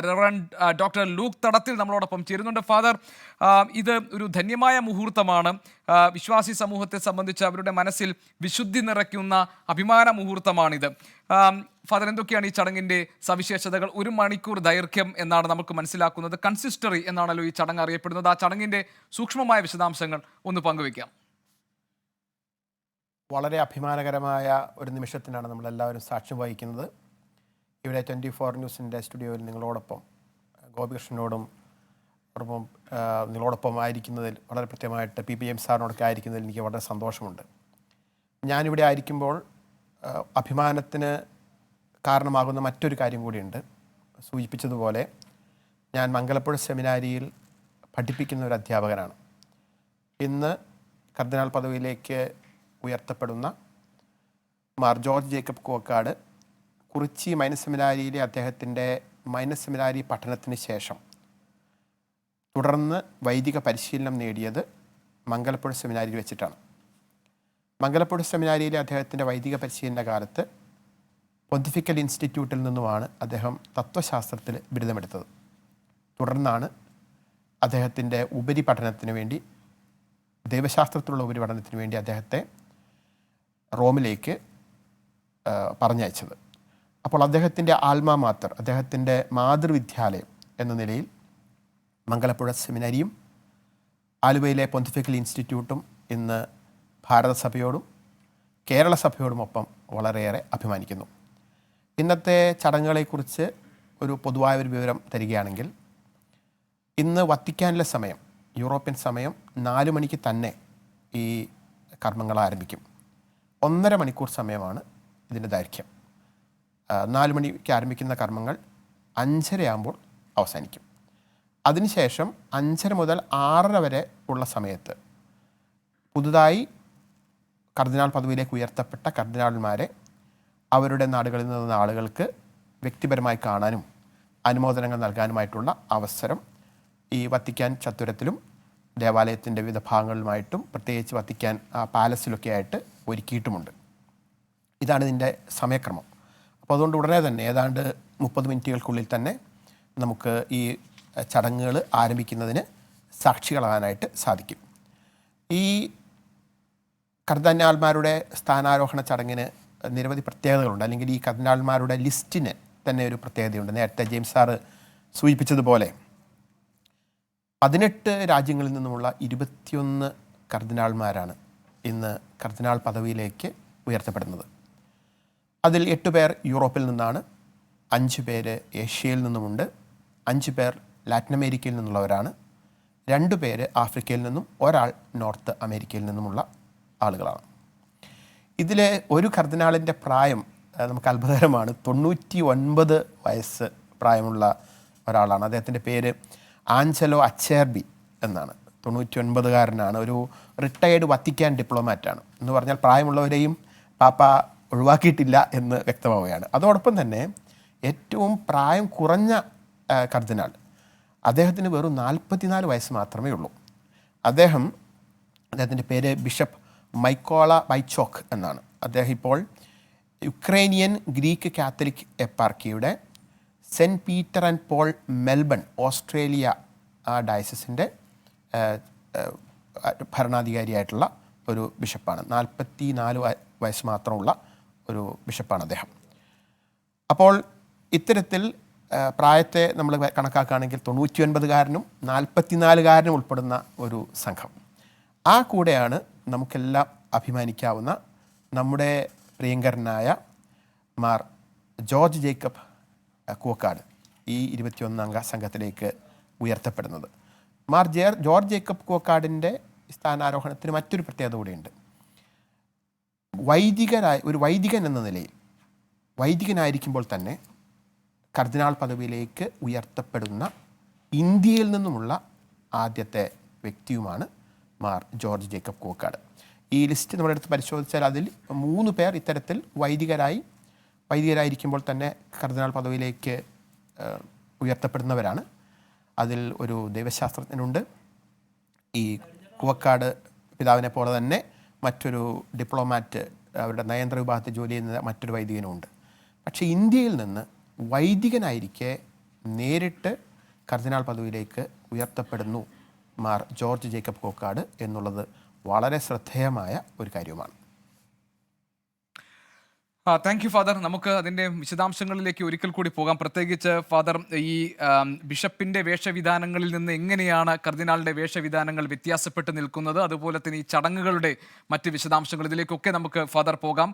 Reverend doctor Luke തടത്തിൽ നമ്മളോടൊപ്പം ചേരുന്നുണ്ട്. ഫാദർ ആ, ഇത് ഒരു ധന്യമായ മുഹൂർത്തമാണ്. ആ, വിശ്വാസി സമൂഹത്തെ സംബന്ധിച്ച് അവരുടെ മനസ്സിൽ വിശുദ്ധി നിറയ്ക്കുന്ന അഭിമാന മുഹൂർത്തമാണിത്. ഫാദർ എന്തൊക്കെയാണ് ഈ ചടങ്ങിന്റെ സവിശേഷതകൾ? ഒരു മണിക്കൂർ ദൈർഘ്യം എന്നാണ് നമുക്ക് മനസ്സിലാക്കുന്നത്. കൺസിസ്റ്ററി എന്നാണല്ലോ ഈ ചടങ്ങ് അറിയപ്പെടുന്നത്. ആ ചടങ്ങിന്റെ സൂക്ഷ്മമായ വിശദാംശങ്ങൾ ഒന്ന് പങ്കുവയ്ക്കാം. വളരെ അഭിമാനകരമായ ഒരു നിമിഷത്തിനാണ് നമ്മളെല്ലാവരും സാക്ഷ്യം വഹിക്കുന്നത്. ഇവിടെ ട്വന്റി ഫോർ ന്യൂസിന്റെ സ്റ്റുഡിയോയിൽ നിങ്ങളോടൊപ്പം ഗോപികൃഷ്ണനോടും ഒപ്പം നിങ്ങളോടൊപ്പം ആയിരിക്കുന്നതിൽ വളരെ കൃത്യമായിട്ട് പി പി എം സാറിനോടൊക്കെ ആയിരിക്കുന്നതിൽ എനിക്ക് വളരെ സന്തോഷമുണ്ട്. ഞാനിവിടെ ആയിരിക്കുമ്പോൾ അഭിമാനത്തിന് കാരണമാകുന്ന മറ്റൊരു കാര്യം കൂടിയുണ്ട്. സൂചിപ്പിച്ചതുപോലെ ഞാൻ മംഗലപ്പുഴ സെമിനാരിയിൽ പഠിപ്പിക്കുന്ന ഒരു അധ്യാപകനാണ്. ഇന്ന് കർദിനാൾ പദവിയിലേക്ക് ഉയർത്തപ്പെടുന്ന Mar George Jacob Kokkad Kurichi minus സെമിനാരിയിലെ അദ്ദേഹത്തിന്റെ മൈനസ് സെമിനാരി പഠനത്തിന് ശേഷം തുടർന്ന് വൈദിക പരിശീലനം നേടിയത് മംഗലപ്പുഴ സെമിനാരിയിൽ വെച്ചിട്ടാണ്. മംഗലപ്പുഴ സെമിനാരിയിലെ അദ്ദേഹത്തിന്റെ വൈദിക പരിശീലന കാലത്ത് പൊന്തിഫിക്കൽ ഇൻസ്റ്റിറ്റ്യൂട്ടിൽ നിന്നുമാണ് അദ്ദേഹം തത്വശാസ്ത്രത്തിൽ ബിരുദമെടുത്തത്. തുടർന്നാണ് അദ്ദേഹത്തിന്റെ ഉപരിപഠനത്തിന് വേണ്ടി ദൈവശാസ്ത്രത്തിലുള്ള ഉപരിപഠനത്തിന് വേണ്ടി അദ്ദേഹത്തെ റോമിലേക്ക് പറഞ്ഞയച്ചത്. അപ്പോൾ അദ്ദേഹത്തിന്റെ ആൽമാ മാത്തർ അദ്ദേഹത്തിന്റെ മാതൃവിദ്യാലയം എന്ന നിലയിൽ മംഗലപ്പുഴ സെമിനാരിയും ആലുവയിലെ പൊന്തിഫിക്കൽ ഇൻസ്റ്റിറ്റ്യൂട്ടും ഇന്ന് ഭാരതസഭയോടും കേരള സഭയോടുമൊപ്പം വളരെയേറെ അഭിമാനിക്കുന്നു. ഇന്നത്തെ ചടങ്ങുകളെക്കുറിച്ച് ഒരു പൊതുവായ ഒരു വിവരം തരികയാണെങ്കിൽ ഇന്ന് വത്തിക്കാനിലെ സമയം യൂറോപ്യൻ സമയം നാല് മണിക്ക് തന്നെ ഈ കർമ്മങ്ങൾ ആരംഭിക്കും. ഒന്നര മണിക്കൂർ സമയമാണ് ഇതിന്റെ ദൈർഘ്യം. നാല് മണിക്ക് ആരംഭിക്കുന്ന കർമ്മങ്ങൾ അഞ്ചരയാകുമ്പോൾ അവസാനിക്കും. അതിനുശേഷം അഞ്ചര മുതൽ ആറര വരെ ഉള്ള സമയത്ത് പുതുതായി കർദിനാൾ പദവിയിലേക്ക് ഉയർത്തപ്പെട്ട കർദിനാൾമാരെ അവരുടെ നാടുകളിൽ നിന്ന ആളുകൾക്ക് വ്യക്തിപരമായി കാണാനും അനുമോദനങ്ങൾ നൽകാനുമായിട്ടുള്ള അവസരം ഈ വത്തിക്കാൻ ചത്തുരത്തിലും ദേവാലയത്തിന്റെ വിവിധ ഭാഗങ്ങളിലുമായിട്ടും പ്രത്യേകിച്ച് വത്തിക്കാൻ പാലസിലൊക്കെ ആയിട്ട് ഒരുക്കിയിട്ടുമുണ്ട്. ഇതാണ് ഇതിന്റെ സമയക്രമം. അപ്പോൾ അതുകൊണ്ട് ഉടനെ തന്നെ ഏതാണ്ട് മുപ്പത് മിനിറ്റുകൾക്കുള്ളിൽ തന്നെ നമുക്ക് ഈ ചടങ്ങുകൾ ആരംഭിക്കുന്നതിന് സാക്ഷികളാകാനായിട്ട് സാധിക്കും. ഈ കർദിനാൾമാരുടെ സ്ഥാനാരോഹണ ചടങ്ങിന് നിരവധി പ്രത്യേകതകളുണ്ട്. അല്ലെങ്കിൽ ഈ കർദിനാൾമാരുടെ ലിസ്റ്റിന് തന്നെ ഒരു പ്രത്യേകതയുണ്ട്. നേരത്തെ ജെയിംസ് സാറ് സൂചിപ്പിച്ചതുപോലെ പതിനെട്ട് രാജ്യങ്ങളിൽ നിന്നുമുള്ള ഇരുപത്തിയൊന്ന് കർദിനാൾമാരാണ് ഇന്ന് കർദിനാൾ പദവിയിലേക്ക് ഉയർത്തപ്പെടുന്നത്. അതിൽ എട്ട് പേർ യൂറോപ്പിൽ നിന്നാണ് അഞ്ച് പേര് ഏഷ്യയിൽ നിന്നുമുണ്ട് അഞ്ച് പേർ ലാറ്റിൻ അമേരിക്കയിൽ നിന്നുള്ളവരാണ് രണ്ട് പേര് ആഫ്രിക്കയിൽ നിന്നും ഒരാൾ നോർത്ത് അമേരിക്കയിൽ നിന്നുമുള്ള ആളുകളാണ്. ഇതിലെ ഒരു കർദിനാളിന്റെ പ്രായം നമുക്ക് അത്ഭുതകരമാണ്. തൊണ്ണൂറ്റി ഒൻപത് വയസ്സ് പ്രായമുള്ള ഒരാളാണ്. അദ്ദേഹത്തിന്റെ പേര് ആഞ്ചലോ അച്ചേർബി എന്നാണ്. തൊണ്ണൂറ്റി ഒൻപതുകാരനാണ് ഒരു റിട്ടയേർഡ് വത്തിക്കാൻ ഡിപ്ലോമാറ്റാണ് എന്ന് പറഞ്ഞാൽ പ്രായമുള്ളവരെയും പാപ്പ ഒഴിവാക്കിയിട്ടില്ല എന്ന് വ്യക്തമാവുകയാണ്. അതോടൊപ്പം തന്നെ ഏറ്റവും പ്രായം കുറഞ്ഞ കർദിനാൾ അദ്ദേഹത്തിന് വെറും നാൽപ്പത്തിനാല് വയസ്സ് മാത്രമേ ഉള്ളൂ. അദ്ദേഹം അദ്ദേഹത്തിന്റെ പേര് ബിഷപ്പ് മൈക്കോള ബൈച്ചോക്ക് എന്നാണ്. അദ്ദേഹം ഇപ്പോൾ Ukrainian Greek Catholic എപ്പാർക്കിയുടെ saint Peter and Paul Melbourne Australia ആ ഡയസിസിന്റെ ഭരണാധികാരിയായിട്ടുള്ള ഒരു ബിഷപ്പാണ്. നാൽപ്പത്തി നാല് വയസ്സ് മാത്രമുള്ള ഒരു ബിഷപ്പാണ് അദ്ദേഹം. അപ്പോൾ ഇത്തരത്തിൽ പ്രായത്തെ നമ്മൾ കണക്കാക്കുകയാണെങ്കിൽ തൊണ്ണൂറ്റി ഒൻപതുകാരനും നാൽപ്പത്തിനാലുകാരനും ഉൾപ്പെടുന്ന ഒരു സംഘം. ആ കൂടെയാണ് നമുക്കെല്ലാം അഭിമാനിക്കാവുന്ന നമ്മുടെ പ്രിയങ്കരനായ മാർ ജോർജ് ജേക്കബ് കൂക്കാട് ഈ ഇരുപത്തിയൊന്നംഗ സംഘത്തിലേക്ക് ഉയർത്തപ്പെടുന്നത്. മാർ ജേർ ജോർജ് ജേക്കബ് കൂക്കാടിന്റെ സ്ഥാനാരോഹണത്തിന് മറ്റൊരു പ്രത്യേകത കൂടിയുണ്ട്. വൈദികരായ ഒരു വൈദികൻ എന്ന നിലയിൽ വൈദികനായിരിക്കുമ്പോൾ തന്നെ കർദിനാൾ പദവിയിലേക്ക് ഉയർത്തപ്പെടുന്ന ഇന്ത്യയിൽ നിന്നുമുള്ള ആദ്യത്തെ വ്യക്തിയുമാണ് മാർ ജോർജ് ജേക്കബ് കോക്കാട്. ഈ ലിസ്റ്റ് നമ്മുടെ അടുത്ത് പരിശോധിച്ചാൽ അതിൽ മൂന്ന് പേർ ഇത്തരത്തിൽ വൈദികരായി വൈദികരായിരിക്കുമ്പോൾ തന്നെ കർദിനാൾ പദവിയിലേക്ക് ഉയർത്തപ്പെടുന്നവരാണ്. അതിൽ ഒരു ദൈവശാസ്ത്രജ്ഞനുണ്ട്. ഈ കുവക്കാട് പിതാവിനെ പോലെ തന്നെ മറ്റൊരു ഡിപ്ലോമാറ്റ് അവരുടെ നയന്ത്ര വിഭാഗത്തിൽ ജോലി ചെയ്യുന്ന മറ്റൊരു വൈദികനുമുണ്ട്. പക്ഷേ ഇന്ത്യയിൽ നിന്ന് വൈദികനായിരിക്കെ നേരിട്ട് കർദിനാൾ പദവിയിലേക്ക് ഉയർത്തപ്പെടുന്നു മാർ ജോർജ് ജേക്കബ് കോക്കാട് എന്നുള്ളത് വളരെ ശ്രദ്ധേയമായ ഒരു കാര്യമാണ്. ആ താങ്ക് യു ഫാദർ നമുക്ക് അതിന്റെ വിശദാംശങ്ങളിലേക്ക് ഒരിക്കൽ കൂടി പോകാം. പ്രത്യേകിച്ച് ഫാദർ ഈ ബിഷപ്പിന്റെ വേഷവിധാനങ്ങളിൽ നിന്ന് എങ്ങനെയാണ് കർദിനാളിന്റെ വേഷവിധാനങ്ങൾ വ്യത്യാസപ്പെട്ട് നിൽക്കുന്നത്? അതുപോലെ തന്നെ ഈ ചടങ്ങുകളുടെ മറ്റ് വിശദാംശങ്ങൾ ഇതിലേക്കൊക്കെ നമുക്ക് ഫാദർ പോകാം.